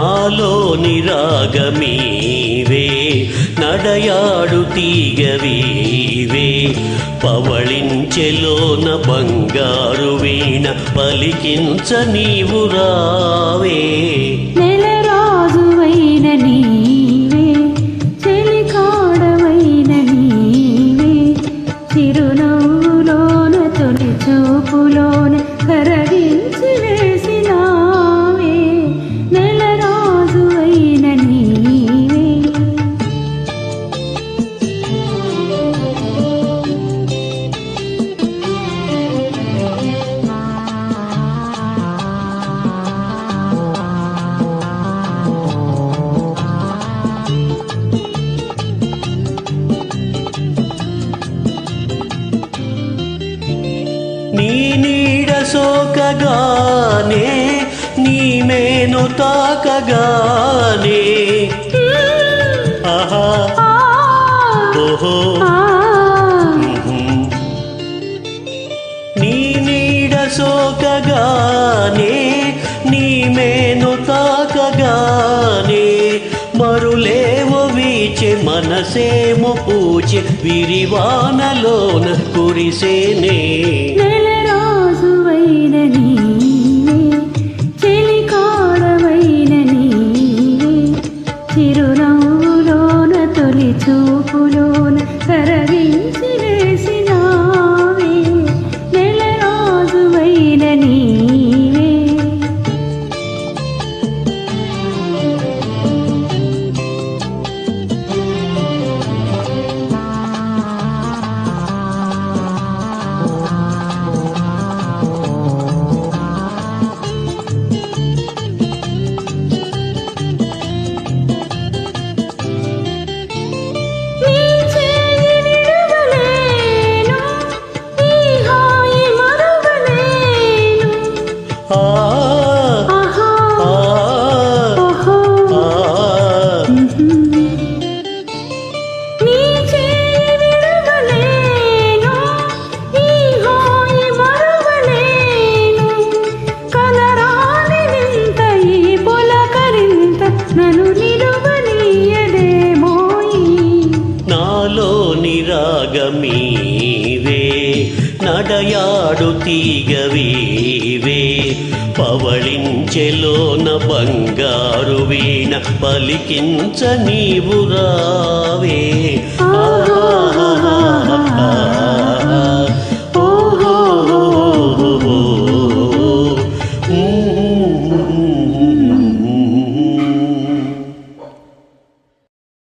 నాలో నిరాగమీవే నడయాడు తీగవీవే. పవళించెలోన బంగారు వీణ పలికించ నీవురా సోకగానే నీ మేను తాకగానే. ఆహా. ఓహో. నీ నీడ సోకగానే నీ మేను తాకగానే. మరులేవో వీచే మనసేమో పూచే విరివానలోన కురిసేనే. చూపులోన నడయాడు తీగవీవే పవళించెలోన బంగారు వీణ పలికించ నీవు రావే. ఆహా.